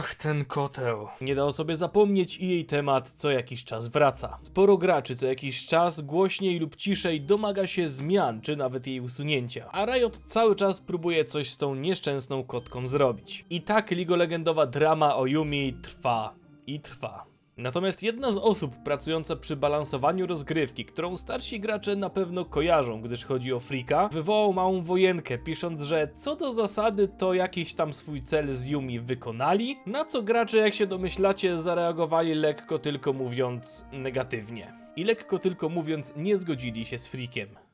Ach, ten koteł. Nie da o sobie zapomnieć i jej temat co jakiś czas wraca. Sporo graczy co jakiś czas głośniej lub ciszej domaga się zmian, czy nawet jej usunięcia. A Riot cały czas próbuje coś z tą nieszczęsną kotką zrobić. I tak ligolegendowa drama o Yumi trwa i trwa. Natomiast jedna z osób pracująca przy balansowaniu rozgrywki, którą starsi gracze na pewno kojarzą, gdyż chodzi o Frika, wywołał małą wojenkę, pisząc, że co do zasady to jakiś tam swój cel z Yumi wykonali, na co gracze, jak się domyślacie, zareagowali lekko tylko mówiąc negatywnie. I lekko tylko mówiąc nie zgodzili się z Frikiem.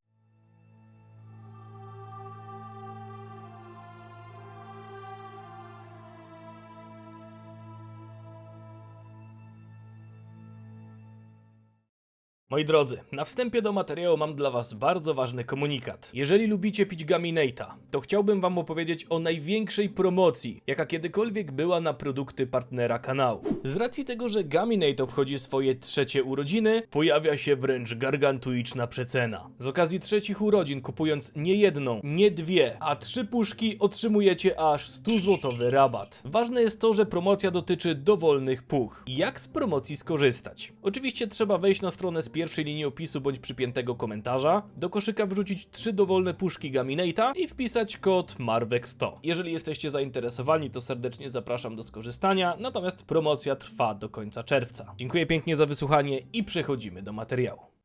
Moi drodzy, na wstępie do materiału mam dla Was bardzo ważny komunikat. Jeżeli lubicie pić Gaminate'a, to chciałbym Wam opowiedzieć o największej promocji, jaka kiedykolwiek była na produkty partnera kanału. Z racji tego, że Gaminate obchodzi swoje trzecie urodziny, pojawia się wręcz gargantuiczna przecena. Z okazji trzecich urodzin, kupując nie jedną, nie dwie, a trzy puszki, otrzymujecie aż 100 złotowy rabat. Ważne jest to, że promocja dotyczy dowolnych puch. Jak z promocji skorzystać? Oczywiście trzeba wejść na stronę z pierwszej linii opisu bądź przypiętego komentarza, do koszyka wrzucić trzy dowolne puszki Gaminate'a i wpisać kod MARWEK100. Jeżeli jesteście zainteresowani, to serdecznie zapraszam do skorzystania, natomiast promocja trwa do końca czerwca. Dziękuję pięknie za wysłuchanie i przechodzimy do materiału.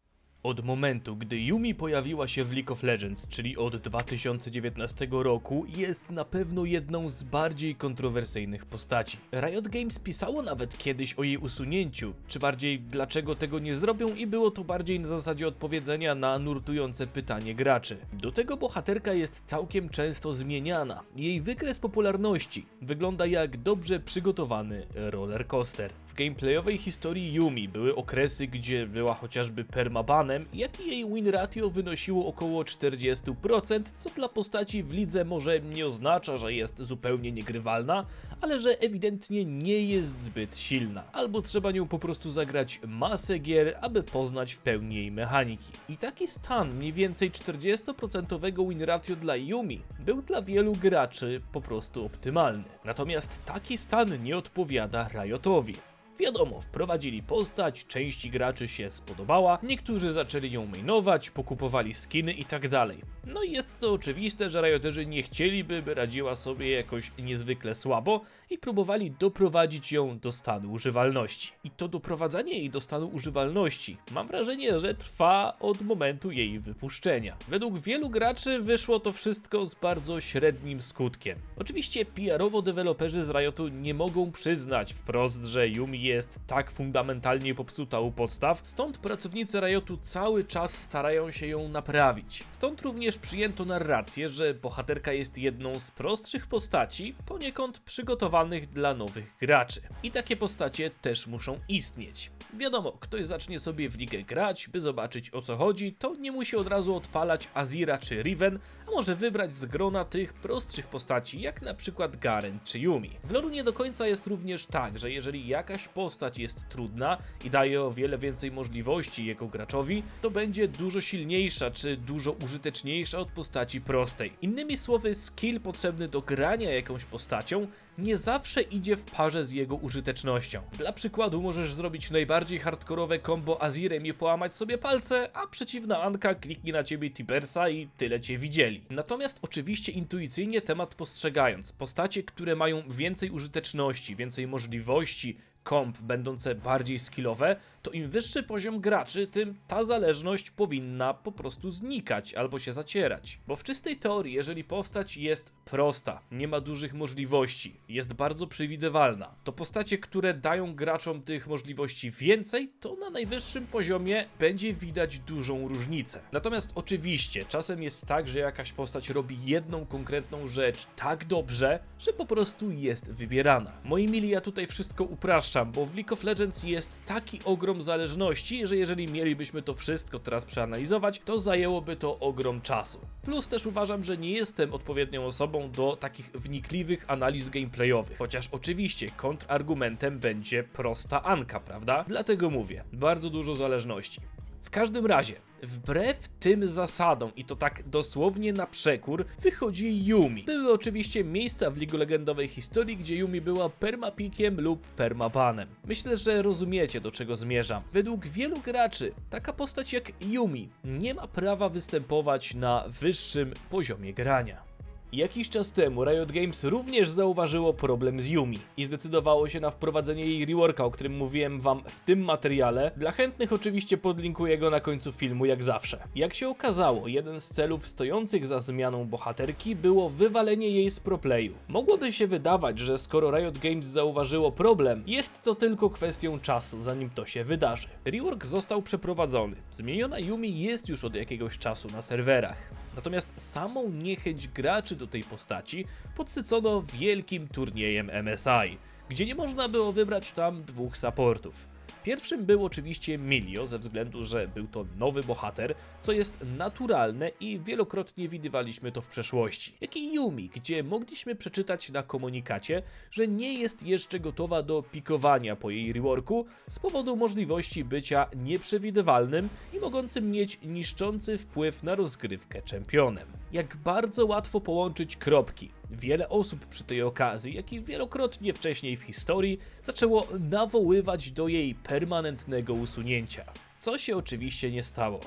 Od momentu, gdy Yumi pojawiła się w League of Legends, czyli od 2019 roku, jest na pewno jedną z bardziej kontrowersyjnych postaci. Riot Games pisało nawet kiedyś o jej usunięciu, czy bardziej dlaczego tego nie zrobią i było to bardziej na zasadzie odpowiedzenia na nurtujące pytanie graczy. Do tego bohaterka jest całkiem często zmieniana. Jej wykres popularności wygląda jak dobrze przygotowany roller coaster. W gameplayowej historii Yumi były okresy, gdzie była chociażby permabanem, jak i jej win ratio wynosiło około 40%, co dla postaci w lidze może nie oznacza, że jest zupełnie niegrywalna, ale że ewidentnie nie jest zbyt silna. Albo trzeba nią po prostu zagrać masę gier, aby poznać w pełni jej mechaniki. I taki stan mniej więcej 40% win ratio dla Yumi był dla wielu graczy po prostu optymalny. Natomiast taki stan nie odpowiada Riotowi. Wiadomo, wprowadzili postać, części graczy się spodobała, niektórzy zaczęli ją mainować, pokupowali skiny i tak dalej. No i jest to oczywiste, że Rioterzy nie chcieliby, by radziła sobie jakoś niezwykle słabo i próbowali doprowadzić ją do stanu używalności. I to doprowadzanie jej do stanu używalności, mam wrażenie, że trwa od momentu jej wypuszczenia. Według wielu graczy wyszło to wszystko z bardzo średnim skutkiem. Oczywiście PR-owo deweloperzy z Riotu nie mogą przyznać wprost, że Yumi jest tak fundamentalnie popsuta u podstaw, stąd pracownicy Riotu cały czas starają się ją naprawić. Stąd również przyjęto narrację, że bohaterka jest jedną z prostszych postaci, poniekąd przygotowanych dla nowych graczy. I takie postacie też muszą istnieć. Wiadomo, ktoś zacznie sobie w ligę grać, by zobaczyć o co chodzi, to nie musi od razu odpalać Azira czy Riven, a może wybrać z grona tych prostszych postaci, jak na przykład Garen czy Yumi. W LoLu nie do końca jest również tak, że jeżeli jakaś postać jest trudna i daje o wiele więcej możliwości jego graczowi, to będzie dużo silniejsza czy dużo użyteczniejsza od postaci prostej. Innymi słowy, skill potrzebny do grania jakąś postacią nie zawsze idzie w parze z jego użytecznością. Dla przykładu możesz zrobić najbardziej hardkorowe combo Azirem i połamać sobie palce, a przeciwna Anka kliknie na ciebie Tibersa i tyle cię widzieli. Natomiast oczywiście intuicyjnie temat postrzegając, postacie, które mają więcej użyteczności, więcej możliwości, komp będące bardziej skillowe, to im wyższy poziom graczy, tym ta zależność powinna po prostu znikać albo się zacierać. Bo w czystej teorii, jeżeli postać jest prosta, nie ma dużych możliwości, jest bardzo przewidywalna, to postacie, które dają graczom tych możliwości więcej, to na najwyższym poziomie będzie widać dużą różnicę. Natomiast oczywiście czasem jest tak, że jakaś postać robi jedną konkretną rzecz tak dobrze, że po prostu jest wybierana. Moi mili, ja tutaj wszystko upraszczam, bo w League of Legends jest taki ogrom zależności, że jeżeli mielibyśmy to wszystko teraz przeanalizować, to zajęłoby to ogrom czasu. Plus też uważam, że nie jestem odpowiednią osobą do takich wnikliwych analiz gameplayowych, chociaż oczywiście kontrargumentem będzie prosta Anka, prawda? Dlatego mówię, bardzo dużo zależności. W każdym razie, Wbrew tym zasadom, i to tak dosłownie na przekór, wychodzi Yumi. Były oczywiście miejsca w Ligu Legendowej historii, gdzie Yumi była permapikiem lub permabanem. Myślę, że rozumiecie do czego zmierzam. Według wielu graczy, taka postać jak Yumi nie ma prawa występować na wyższym poziomie grania. Jakiś czas temu Riot Games również zauważyło problem z Yumi i zdecydowało się na wprowadzenie jej reworka, o którym mówiłem wam w tym materiale. Dla chętnych oczywiście podlinkuję go na końcu filmu, jak zawsze. Jak się okazało, jeden z celów stojących za zmianą bohaterki było wywalenie jej z proplayu. Mogłoby się wydawać, że skoro Riot Games zauważyło problem, jest to tylko kwestią czasu, zanim to się wydarzy. Rework został przeprowadzony. Zmieniona Yumi jest już od jakiegoś czasu na serwerach. Natomiast samą niechęć graczy do tej postaci podsycono wielkim turniejem MSI, gdzie nie można było wybrać tam dwóch supportów. Pierwszym był oczywiście Milio, ze względu, że był to nowy bohater, co jest naturalne i wielokrotnie widywaliśmy to w przeszłości. Jak i Yumi, gdzie mogliśmy przeczytać na komunikacie, że nie jest jeszcze gotowa do pikowania po jej reworku z powodu możliwości bycia nieprzewidywalnym i mogącym mieć niszczący wpływ na rozgrywkę czempionem. Jak bardzo łatwo połączyć kropki. Wiele osób przy tej okazji, jak i wielokrotnie wcześniej w historii, zaczęło nawoływać do jej permanentnego usunięcia. Co się oczywiście nie stało.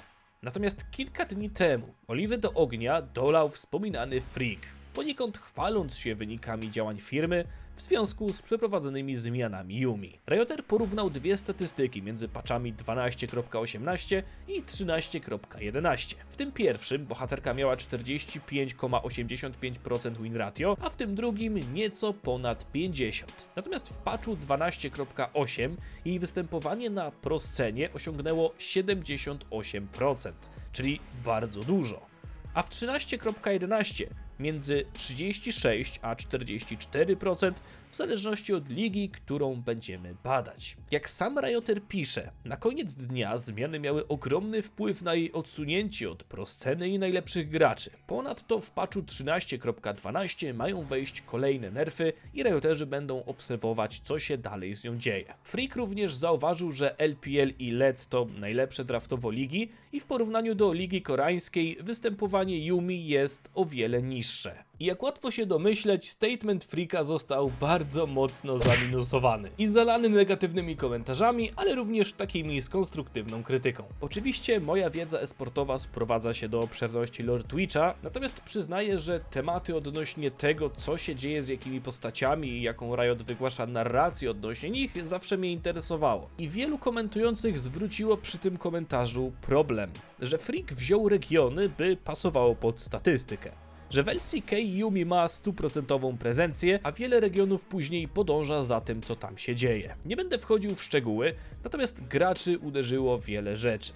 Natomiast kilka dni temu oliwy do ognia dolał wspominany Freak, poniekąd chwaląc się wynikami działań firmy w związku z przeprowadzonymi zmianami Yumi. Rioter porównał dwie statystyki między patchami 12.18 i 13.11. W tym pierwszym bohaterka miała 45,85% win ratio, a w tym drugim nieco ponad 50. Natomiast w patchu 12.8 jej występowanie na proscenie osiągnęło 78%, czyli bardzo dużo a w 13.11 między 36 a 44% w zależności od ligi, którą będziemy badać. Jak sam Rioter pisze, na koniec dnia zmiany miały ogromny wpływ na jej odsunięcie od prosceny i najlepszych graczy. Ponadto w patchu 13.12 mają wejść kolejne nerfy i Rioterzy będą obserwować co się dalej z nią dzieje. Freak również zauważył, że LPL i LEDS to najlepsze draftowo ligi i w porównaniu do ligi koreańskiej występowanie Yumi jest o wiele niższe. I jak łatwo się domyśleć, statement Freaka został bardzo mocno zaminusowany i zalany negatywnymi komentarzami, ale również takimi z konstruktywną krytyką. Oczywiście moja wiedza esportowa sprowadza się do obszerności lore Twitcha, natomiast przyznaję, że tematy odnośnie tego, co się dzieje z jakimi postaciami i jaką Riot wygłasza narrację odnośnie nich, zawsze mnie interesowało. I wielu komentujących zwróciło przy tym komentarzu problem, że Freak wziął regiony, by pasowało pod statystykę że w LCK Yumi ma stuprocentową prezencję, a wiele regionów później podąża za tym, co tam się dzieje. Nie będę wchodził w szczegóły, natomiast graczy uderzyło wiele rzeczy.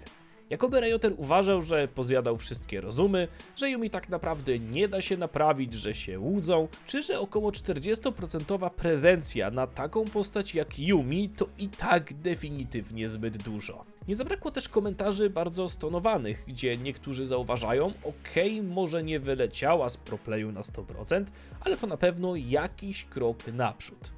Jakoby Rioter uważał, że pozjadał wszystkie rozumy, że Yumi tak naprawdę nie da się naprawić, że się łudzą, czy że około 40% prezencja na taką postać jak Yumi to i tak definitywnie zbyt dużo. Nie zabrakło też komentarzy bardzo stonowanych, gdzie niektórzy zauważają, okej, może nie wyleciała z proplayu na 100%, ale to na pewno jakiś krok naprzód.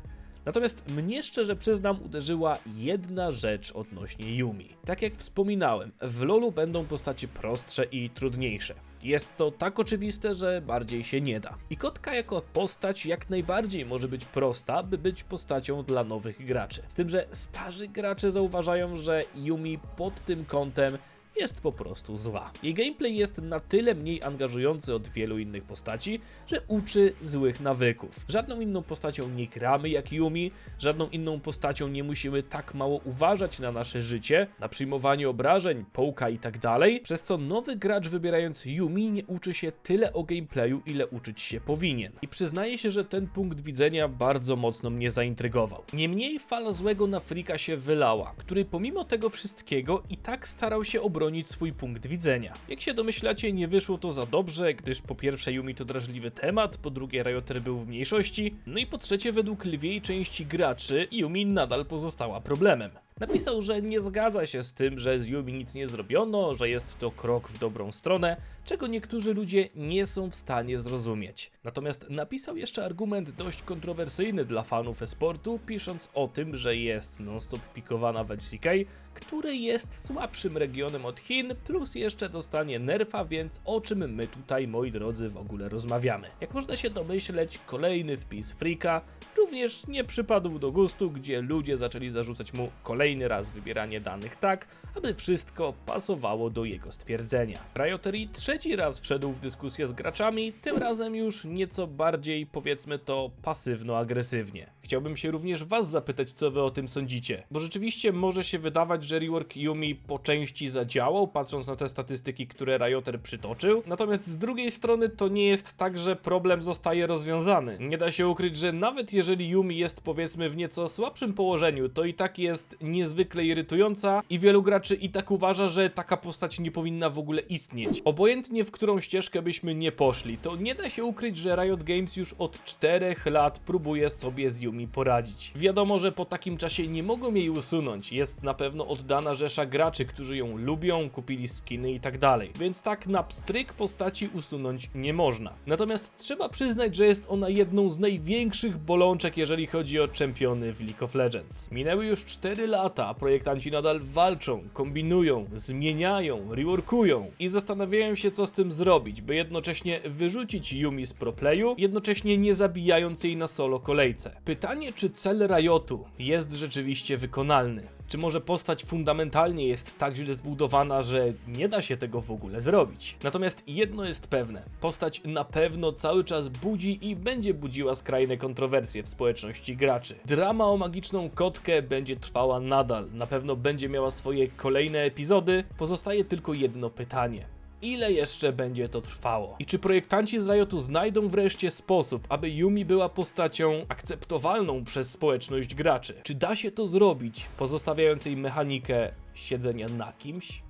Natomiast mnie szczerze przyznam uderzyła jedna rzecz odnośnie Yumi. Tak jak wspominałem, w LoLu będą postacie prostsze i trudniejsze. Jest to tak oczywiste, że bardziej się nie da. I kotka jako postać jak najbardziej może być prosta, by być postacią dla nowych graczy. Z tym, że starzy gracze zauważają, że Yumi pod tym kątem jest po prostu zła. Jej gameplay jest na tyle mniej angażujący od wielu innych postaci, że uczy złych nawyków. Żadną inną postacią nie gramy jak Yumi, żadną inną postacią nie musimy tak mało uważać na nasze życie, na przyjmowanie obrażeń, połka i tak dalej, przez co nowy gracz wybierając Yumi nie uczy się tyle o gameplayu, ile uczyć się powinien. I przyznaję się, że ten punkt widzenia bardzo mocno mnie zaintrygował. Niemniej fala złego na Frika się wylała, który pomimo tego wszystkiego i tak starał się obronić swój punkt widzenia. Jak się domyślacie, nie wyszło to za dobrze, gdyż po pierwsze Yumi to drażliwy temat, po drugie Rioter był w mniejszości, no i po trzecie według lwiej części graczy Yumi nadal pozostała problemem. Napisał, że nie zgadza się z tym, że z Yumi nic nie zrobiono, że jest to krok w dobrą stronę, czego niektórzy ludzie nie są w stanie zrozumieć. Natomiast napisał jeszcze argument dość kontrowersyjny dla fanów esportu, pisząc o tym, że jest non-stop pikowana w LCK, który jest słabszym regionem od Chin, plus jeszcze dostanie nerfa, więc o czym my tutaj, moi drodzy, w ogóle rozmawiamy. Jak można się domyśleć, kolejny wpis Freaka również nie przypadł do gustu, gdzie ludzie zaczęli zarzucać mu kolejny raz wybieranie danych tak, aby wszystko pasowało do jego stwierdzenia. Riotery trzeci raz wszedł w dyskusję z graczami, tym razem już nieco bardziej, powiedzmy to, pasywno-agresywnie. Chciałbym się również was zapytać, co wy o tym sądzicie, bo rzeczywiście może się wydawać, że rework Yumi po części zadziałał, patrząc na te statystyki, które Rioter przytoczył, natomiast z drugiej strony to nie jest tak, że problem zostaje rozwiązany. Nie da się ukryć, że nawet jeżeli Yumi jest powiedzmy w nieco słabszym położeniu, to i tak jest niezwykle irytująca i wielu graczy i tak uważa, że taka postać nie powinna w ogóle istnieć. Obojętnie w którą ścieżkę byśmy nie poszli, to nie da się ukryć, że Riot Games już od 4 lat próbuje sobie z Yumi poradzić. Wiadomo, że po takim czasie nie mogą jej usunąć, jest na pewno oddana rzesza graczy, którzy ją lubią, kupili skiny i tak dalej, więc tak na pstryk postaci usunąć nie można. Natomiast trzeba przyznać, że jest ona jedną z największych bolączek, jeżeli chodzi o czempiony w League of Legends. Minęły już 4 lata, a projektanci nadal walczą, kombinują, zmieniają, reworkują i zastanawiają się, co z tym zrobić, by jednocześnie wyrzucić Yumi z proplayu, jednocześnie nie zabijając jej na solo kolejce. Pytanie, czy cel Riotu jest rzeczywiście wykonalny? Czy może postać fundamentalnie jest tak źle zbudowana, że nie da się tego w ogóle zrobić? Natomiast jedno jest pewne: postać na pewno cały czas budzi i będzie budziła skrajne kontrowersje w społeczności graczy. Drama o magiczną kotkę będzie trwała nadal, na pewno będzie miała swoje kolejne epizody. Pozostaje tylko jedno pytanie. Ile jeszcze będzie to trwało? I czy projektanci z Riotu znajdą wreszcie sposób, aby Yumi była postacią akceptowalną przez społeczność graczy? Czy da się to zrobić, pozostawiając jej mechanikę siedzenia na kimś?